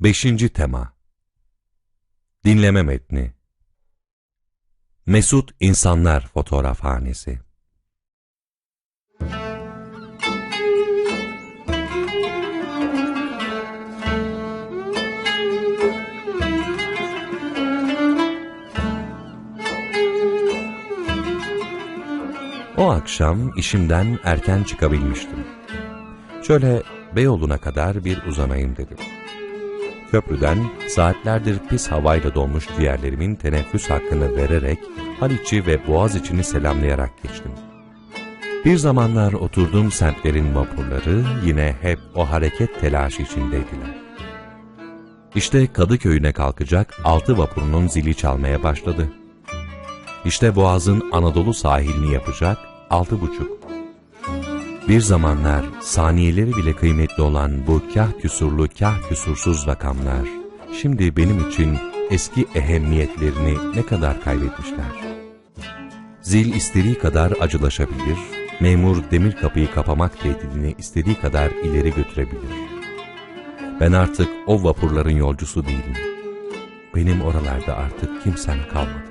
Beşinci tema Dinleme metni Mesut İnsanlar Fotoğrafhanesi O akşam işimden erken çıkabilmiştim. Şöyle Beyoğlu'na kadar bir uzanayım dedim. Köprüden saatlerdir pis havayla dolmuş ciğerlerimin teneffüs hakkını vererek Haliç'i ve Boğaziçi'ni selamlayarak geçtim. Bir zamanlar oturduğum semtlerin vapurları yine hep o hareket telaşı içindeydiler. İşte Kadıköy'üne kalkacak altı vapurunun zili çalmaya başladı. İşte Boğaz'ın Anadolu sahilini yapacak altı buçuk. Bir zamanlar saniyeleri bile kıymetli olan bu kah küsurlu kah küsursuz rakamlar, şimdi benim için eski ehemmiyetlerini ne kadar kaybetmişler. Zil istediği kadar acılaşabilir, memur demir kapıyı kapamak tehdidini istediği kadar ileri götürebilir. Ben artık o vapurların yolcusu değilim. Benim oralarda artık kimsem kalmadı.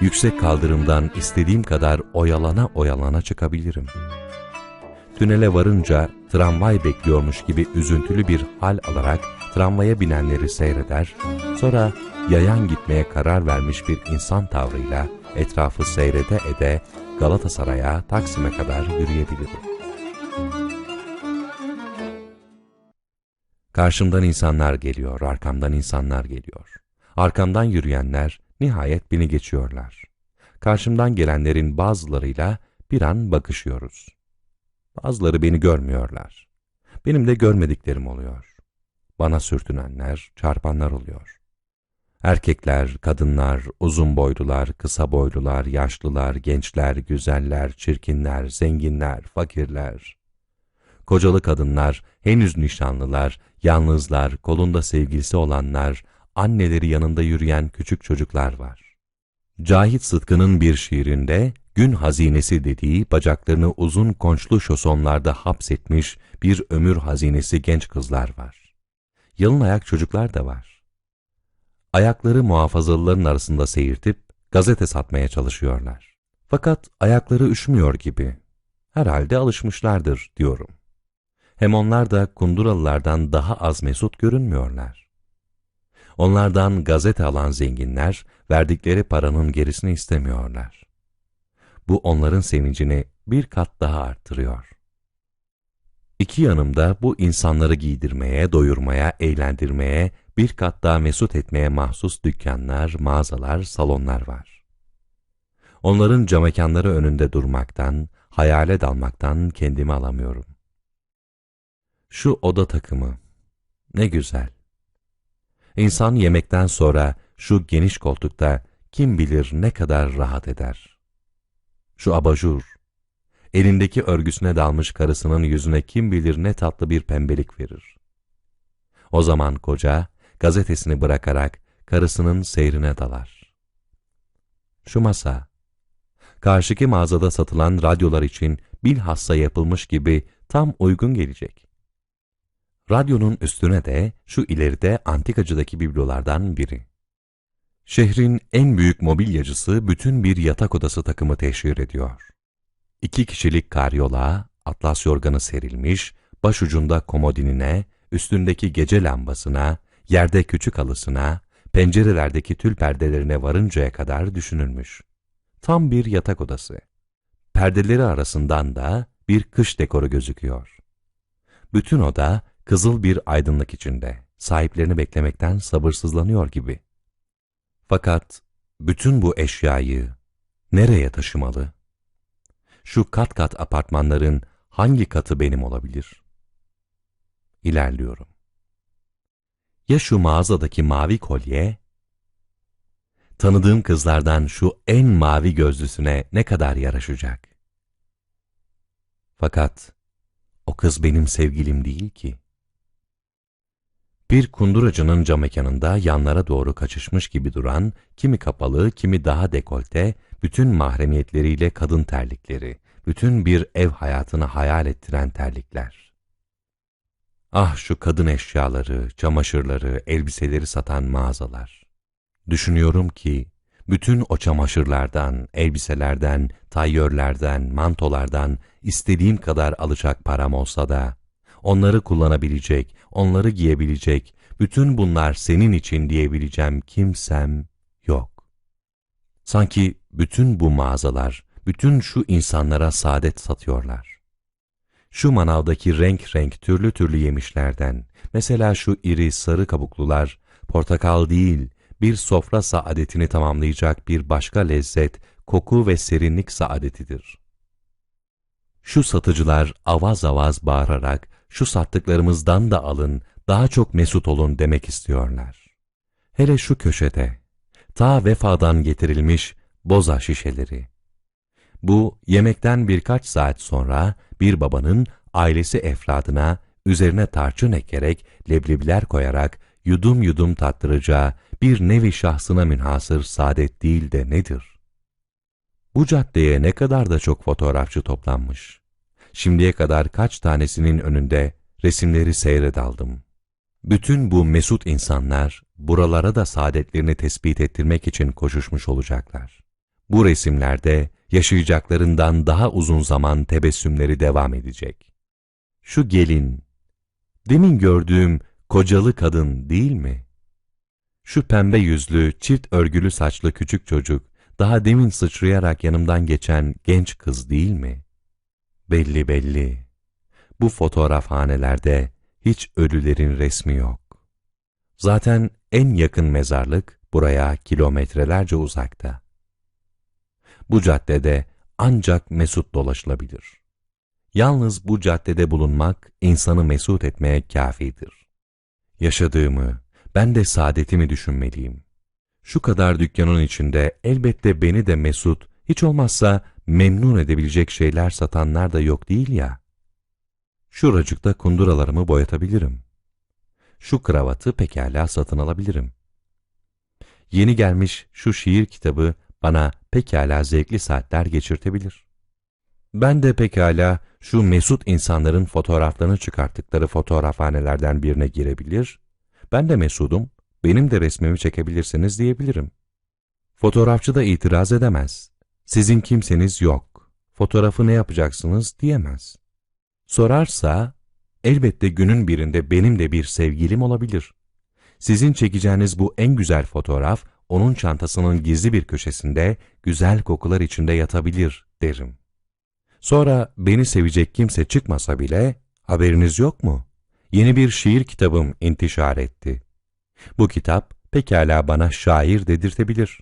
Yüksek kaldırımdan istediğim kadar oyalana oyalana çıkabilirim. Tünele varınca tramvay bekliyormuş gibi üzüntülü bir hal alarak tramvaya binenleri seyreder, sonra yayan gitmeye karar vermiş bir insan tavrıyla etrafı seyrede ede Galatasaray'a, Taksim'e kadar yürüyebilirim. Karşımdan insanlar geliyor, arkamdan insanlar geliyor. Arkamdan yürüyenler nihayet beni geçiyorlar. Karşımdan gelenlerin bazılarıyla bir an bakışıyoruz. Bazıları beni görmüyorlar. Benim de görmediklerim oluyor. Bana sürtünenler, çarpanlar oluyor. Erkekler, kadınlar, uzun boylular, kısa boylular, yaşlılar, gençler, güzeller, çirkinler, zenginler, fakirler. Kocalı kadınlar, henüz nişanlılar, yalnızlar, kolunda sevgilisi olanlar, anneleri yanında yürüyen küçük çocuklar var. Cahit Sıtkı'nın bir şiirinde gün hazinesi dediği bacaklarını uzun konçlu şosonlarda hapsetmiş bir ömür hazinesi genç kızlar var. Yalın ayak çocuklar da var. Ayakları muhafazalıların arasında seyirtip gazete satmaya çalışıyorlar. Fakat ayakları üşümüyor gibi. Herhalde alışmışlardır diyorum. Hem onlar da kunduralılardan daha az mesut görünmüyorlar. Onlardan gazete alan zenginler verdikleri paranın gerisini istemiyorlar. Bu onların sevincini bir kat daha arttırıyor. İki yanımda bu insanları giydirmeye, doyurmaya, eğlendirmeye, bir kat daha mesut etmeye mahsus dükkanlar, mağazalar, salonlar var. Onların camekanları önünde durmaktan, hayale dalmaktan kendimi alamıyorum. Şu oda takımı, ne güzel. İnsan yemekten sonra şu geniş koltukta kim bilir ne kadar rahat eder. Şu abajur, elindeki örgüsüne dalmış karısının yüzüne kim bilir ne tatlı bir pembelik verir. O zaman koca, gazetesini bırakarak karısının seyrine dalar. Şu masa, karşıki mağazada satılan radyolar için bilhassa yapılmış gibi tam uygun gelecek. Radyonun üstüne de şu ileride antikacıdaki biblolardan biri. Şehrin en büyük mobilyacısı bütün bir yatak odası takımı teşhir ediyor. İki kişilik karyola, atlas yorganı serilmiş, başucunda komodinine, üstündeki gece lambasına, yerde küçük halısına, pencerelerdeki tül perdelerine varıncaya kadar düşünülmüş. Tam bir yatak odası. Perdeleri arasından da bir kış dekoru gözüküyor. Bütün oda kızıl bir aydınlık içinde, sahiplerini beklemekten sabırsızlanıyor gibi. Fakat bütün bu eşyayı nereye taşımalı? Şu kat kat apartmanların hangi katı benim olabilir? İlerliyorum. Ya şu mağazadaki mavi kolye? Tanıdığım kızlardan şu en mavi gözlüsüne ne kadar yaraşacak? Fakat o kız benim sevgilim değil ki. Bir kunduracının camekanında yanlara doğru kaçışmış gibi duran, kimi kapalı, kimi daha dekolte, bütün mahremiyetleriyle kadın terlikleri, bütün bir ev hayatını hayal ettiren terlikler. Ah şu kadın eşyaları, çamaşırları, elbiseleri satan mağazalar. Düşünüyorum ki, bütün o çamaşırlardan, elbiselerden, tayyörlerden, mantolardan istediğim kadar alacak param olsa da, onları kullanabilecek, onları giyebilecek, bütün bunlar senin için diyebileceğim kimsem yok. Sanki bütün bu mağazalar, bütün şu insanlara saadet satıyorlar. Şu manavdaki renk renk türlü türlü yemişlerden, mesela şu iri sarı kabuklular, portakal değil, bir sofra saadetini tamamlayacak bir başka lezzet, koku ve serinlik saadetidir. Şu satıcılar avaz avaz bağırarak, şu sattıklarımızdan da alın, daha çok mesut olun demek istiyorlar. Hele şu köşede, ta vefadan getirilmiş boza şişeleri. Bu, yemekten birkaç saat sonra bir babanın ailesi efradına üzerine tarçın ekerek, leblebiler koyarak yudum yudum tattıracağı bir nevi şahsına münhasır saadet değil de nedir? Bu caddeye ne kadar da çok fotoğrafçı toplanmış. Şimdiye kadar kaç tanesinin önünde resimleri seyredaldım. Bütün bu mesut insanlar buralara da saadetlerini tespit ettirmek için koşuşmuş olacaklar. Bu resimlerde yaşayacaklarından daha uzun zaman tebessümleri devam edecek. Şu gelin, demin gördüğüm kocalı kadın değil mi? Şu pembe yüzlü, çift örgülü saçlı küçük çocuk, daha demin sıçrayarak yanımdan geçen genç kız değil mi? Belli belli. Bu fotoğrafhanelerde hiç ölülerin resmi yok. Zaten en yakın mezarlık buraya kilometrelerce uzakta. Bu caddede ancak mesut dolaşılabilir. Yalnız bu caddede bulunmak insanı mesut etmeye kafidir. Yaşadığımı, ben de saadetimi düşünmeliyim. Şu kadar dükkanın içinde elbette beni de mesut, hiç olmazsa memnun edebilecek şeyler satanlar da yok değil ya. Şuracıkta kunduralarımı boyatabilirim. Şu kravatı pekala satın alabilirim. Yeni gelmiş şu şiir kitabı bana pekala zevkli saatler geçirtebilir. Ben de pekala şu mesut insanların fotoğraflarını çıkarttıkları fotoğrafhanelerden birine girebilir, ben de mesudum, benim de resmimi çekebilirsiniz diyebilirim. Fotoğrafçı da itiraz edemez. Sizin kimseniz yok. Fotoğrafı ne yapacaksınız diyemez. Sorarsa, elbette günün birinde benim de bir sevgilim olabilir. Sizin çekeceğiniz bu en güzel fotoğraf, onun çantasının gizli bir köşesinde, güzel kokular içinde yatabilir derim. Sonra beni sevecek kimse çıkmasa bile, haberiniz yok mu? Yeni bir şiir kitabım intişar etti. Bu kitap pekala bana şair dedirtebilir.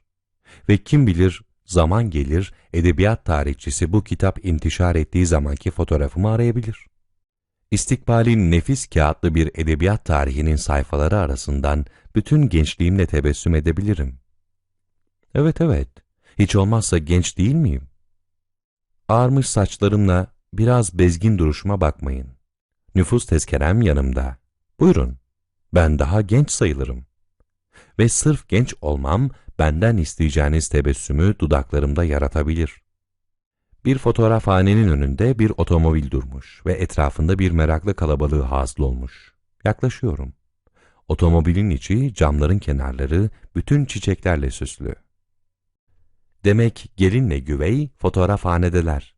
Ve kim bilir zaman gelir edebiyat tarihçisi bu kitap intişar ettiği zamanki fotoğrafımı arayabilir. İstikbalin nefis kağıtlı bir edebiyat tarihinin sayfaları arasından bütün gençliğimle tebessüm edebilirim. Evet evet, hiç olmazsa genç değil miyim? Ağarmış saçlarımla biraz bezgin duruşuma bakmayın. Nüfus tezkerem yanımda. Buyurun, ben daha genç sayılırım. Ve sırf genç olmam, benden isteyeceğiniz tebessümü dudaklarımda yaratabilir. Bir fotoğrafhanenin önünde bir otomobil durmuş ve etrafında bir meraklı kalabalığı hasıl olmuş. Yaklaşıyorum. Otomobilin içi, camların kenarları bütün çiçeklerle süslü. Demek gelinle güvey fotoğrafhanedeler.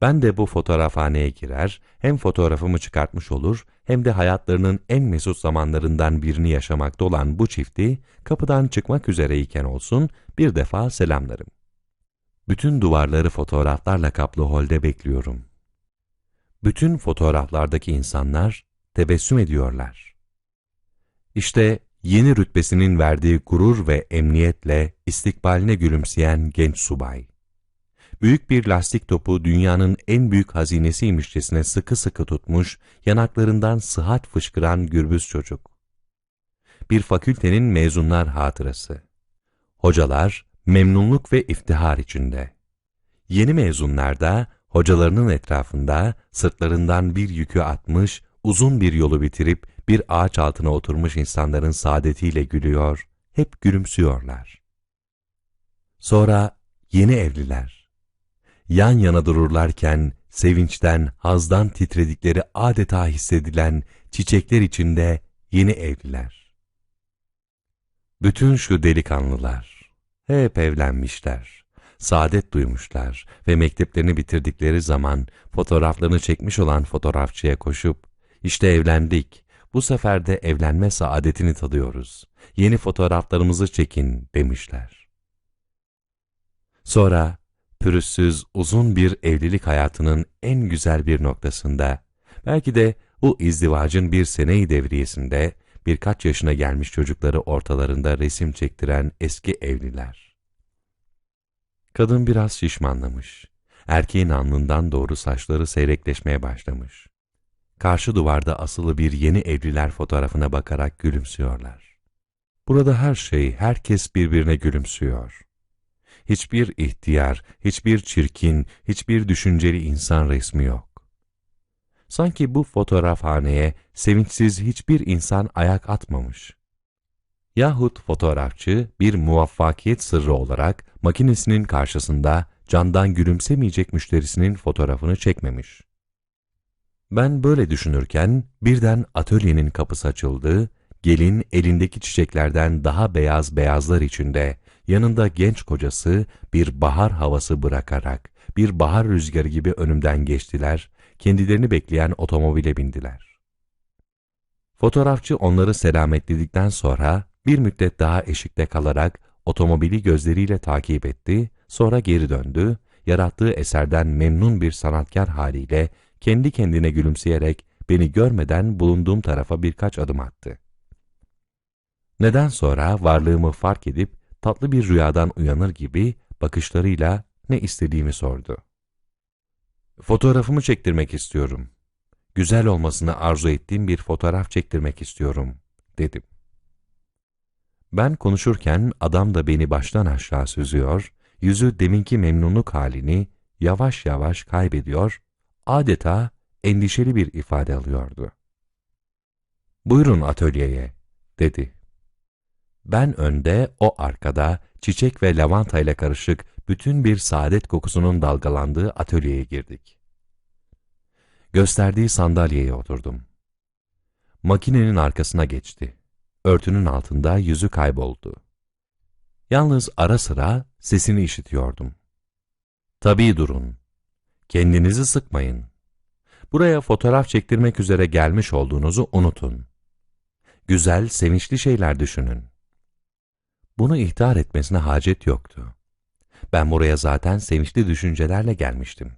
Ben de bu fotoğrafhaneye girer, hem fotoğrafımı çıkartmış olur, hem de hayatlarının en mesut zamanlarından birini yaşamakta olan bu çifti, kapıdan çıkmak üzereyken olsun, bir defa selamlarım. Bütün duvarları fotoğraflarla kaplı holde bekliyorum. Bütün fotoğraflardaki insanlar tebessüm ediyorlar. İşte yeni rütbesinin verdiği gurur ve emniyetle istikbaline gülümseyen genç subay büyük bir lastik topu dünyanın en büyük hazinesiymişçesine sıkı sıkı tutmuş, yanaklarından sıhhat fışkıran gürbüz çocuk. Bir fakültenin mezunlar hatırası. Hocalar memnunluk ve iftihar içinde. Yeni mezunlar da hocalarının etrafında sırtlarından bir yükü atmış, uzun bir yolu bitirip bir ağaç altına oturmuş insanların saadetiyle gülüyor, hep gülümsüyorlar. Sonra yeni evliler yan yana dururlarken sevinçten, hazdan titredikleri adeta hissedilen çiçekler içinde yeni evliler. Bütün şu delikanlılar hep evlenmişler, saadet duymuşlar ve mekteplerini bitirdikleri zaman fotoğraflarını çekmiş olan fotoğrafçıya koşup, işte evlendik, bu sefer de evlenme saadetini tadıyoruz, yeni fotoğraflarımızı çekin demişler. Sonra pürüzsüz uzun bir evlilik hayatının en güzel bir noktasında, belki de bu izdivacın bir seneyi devriyesinde birkaç yaşına gelmiş çocukları ortalarında resim çektiren eski evliler. Kadın biraz şişmanlamış. Erkeğin alnından doğru saçları seyrekleşmeye başlamış. Karşı duvarda asılı bir yeni evliler fotoğrafına bakarak gülümsüyorlar. Burada her şey, herkes birbirine gülümsüyor. Hiçbir ihtiyar, hiçbir çirkin, hiçbir düşünceli insan resmi yok. Sanki bu fotoğrafhaneye sevinçsiz hiçbir insan ayak atmamış. Yahut fotoğrafçı bir muvaffakiyet sırrı olarak makinesinin karşısında candan gülümsemeyecek müşterisinin fotoğrafını çekmemiş. Ben böyle düşünürken birden atölyenin kapısı açıldı, gelin elindeki çiçeklerden daha beyaz beyazlar içinde, yanında genç kocası bir bahar havası bırakarak, bir bahar rüzgarı gibi önümden geçtiler, kendilerini bekleyen otomobile bindiler. Fotoğrafçı onları selametledikten sonra bir müddet daha eşikte kalarak otomobili gözleriyle takip etti, sonra geri döndü, yarattığı eserden memnun bir sanatkar haliyle kendi kendine gülümseyerek beni görmeden bulunduğum tarafa birkaç adım attı. Neden sonra varlığımı fark edip tatlı bir rüyadan uyanır gibi bakışlarıyla ne istediğimi sordu. Fotoğrafımı çektirmek istiyorum. Güzel olmasını arzu ettiğim bir fotoğraf çektirmek istiyorum, dedim. Ben konuşurken adam da beni baştan aşağı süzüyor, yüzü deminki memnunluk halini yavaş yavaş kaybediyor, adeta endişeli bir ifade alıyordu. ''Buyurun atölyeye.'' dedi. Ben önde, o arkada, çiçek ve lavanta ile karışık bütün bir saadet kokusunun dalgalandığı atölyeye girdik. Gösterdiği sandalyeye oturdum. Makinenin arkasına geçti. Örtünün altında yüzü kayboldu. Yalnız ara sıra sesini işitiyordum. Tabii durun. Kendinizi sıkmayın. Buraya fotoğraf çektirmek üzere gelmiş olduğunuzu unutun. Güzel, sevinçli şeyler düşünün. Bunu ihtar etmesine hacet yoktu. Ben buraya zaten sevinçli düşüncelerle gelmiştim.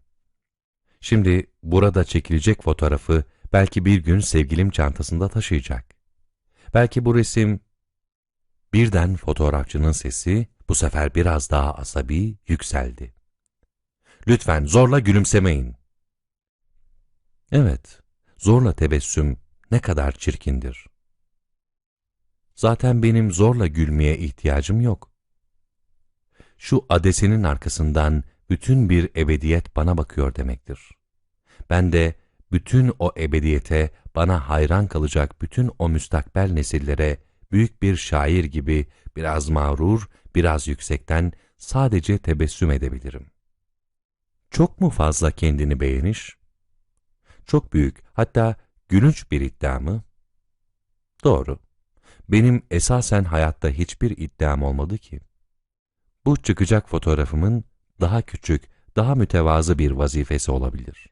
Şimdi burada çekilecek fotoğrafı belki bir gün sevgilim çantasında taşıyacak. Belki bu resim... Birden fotoğrafçının sesi bu sefer biraz daha asabi yükseldi. Lütfen zorla gülümsemeyin. Evet, zorla tebessüm ne kadar çirkindir. Zaten benim zorla gülmeye ihtiyacım yok. Şu adesinin arkasından bütün bir ebediyet bana bakıyor demektir. Ben de bütün o ebediyete, bana hayran kalacak bütün o müstakbel nesillere büyük bir şair gibi biraz mağrur, biraz yüksekten sadece tebessüm edebilirim. Çok mu fazla kendini beğeniş? Çok büyük, hatta gülünç bir iddia mı? Doğru. Benim esasen hayatta hiçbir iddiam olmadı ki. Bu çıkacak fotoğrafımın daha küçük, daha mütevazı bir vazifesi olabilir.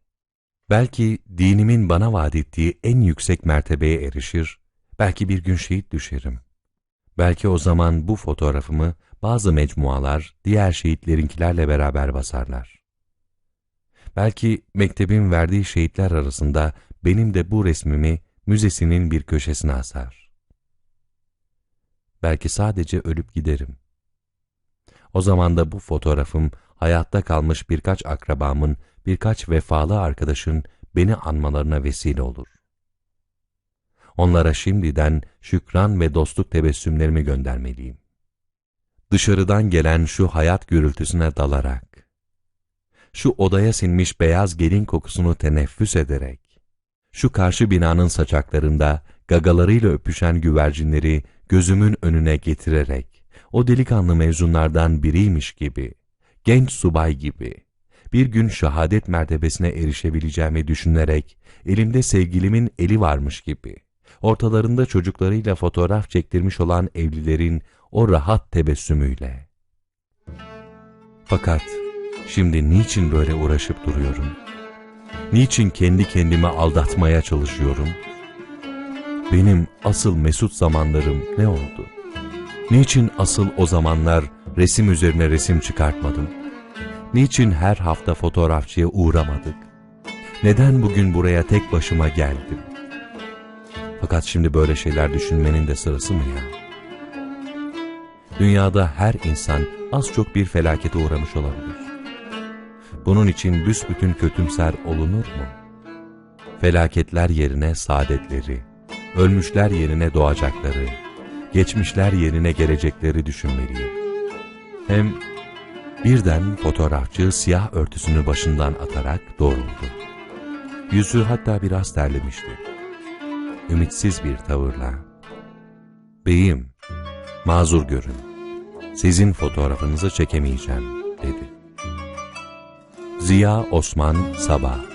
Belki dinimin bana vaat ettiği en yüksek mertebeye erişir, belki bir gün şehit düşerim. Belki o zaman bu fotoğrafımı bazı mecmualar diğer şehitlerinkilerle beraber basarlar. Belki mektebin verdiği şehitler arasında benim de bu resmimi müzesinin bir köşesine asar. Belki sadece ölüp giderim. O zaman da bu fotoğrafım hayatta kalmış birkaç akrabamın, birkaç vefalı arkadaşın beni anmalarına vesile olur. Onlara şimdiden şükran ve dostluk tebessümlerimi göndermeliyim. Dışarıdan gelen şu hayat gürültüsüne dalarak, şu odaya sinmiş beyaz gelin kokusunu teneffüs ederek, şu karşı binanın saçaklarında gagalarıyla öpüşen güvercinleri gözümün önüne getirerek, o delikanlı mezunlardan biriymiş gibi, genç subay gibi, bir gün şehadet mertebesine erişebileceğimi düşünerek elimde sevgilimin eli varmış gibi, ortalarında çocuklarıyla fotoğraf çektirmiş olan evlilerin o rahat tebessümüyle. Fakat şimdi niçin böyle uğraşıp duruyorum? Niçin kendi kendimi aldatmaya çalışıyorum? Benim asıl mesut zamanlarım ne oldu? Niçin asıl o zamanlar resim üzerine resim çıkartmadım? Niçin her hafta fotoğrafçıya uğramadık? Neden bugün buraya tek başıma geldim? Fakat şimdi böyle şeyler düşünmenin de sırası mı ya? Dünyada her insan az çok bir felakete uğramış olabilir. Bunun için büsbütün kötümser olunur mu? Felaketler yerine saadetleri, ölmüşler yerine doğacakları, geçmişler yerine gelecekleri düşünmeliyim. Hem birden fotoğrafçı siyah örtüsünü başından atarak doğruldu. Yüzü hatta biraz terlemişti. Ümitsiz bir tavırla, ''Beyim, mazur görün, sizin fotoğrafınızı çekemeyeceğim.'' dedi. Ziya Osman Sabah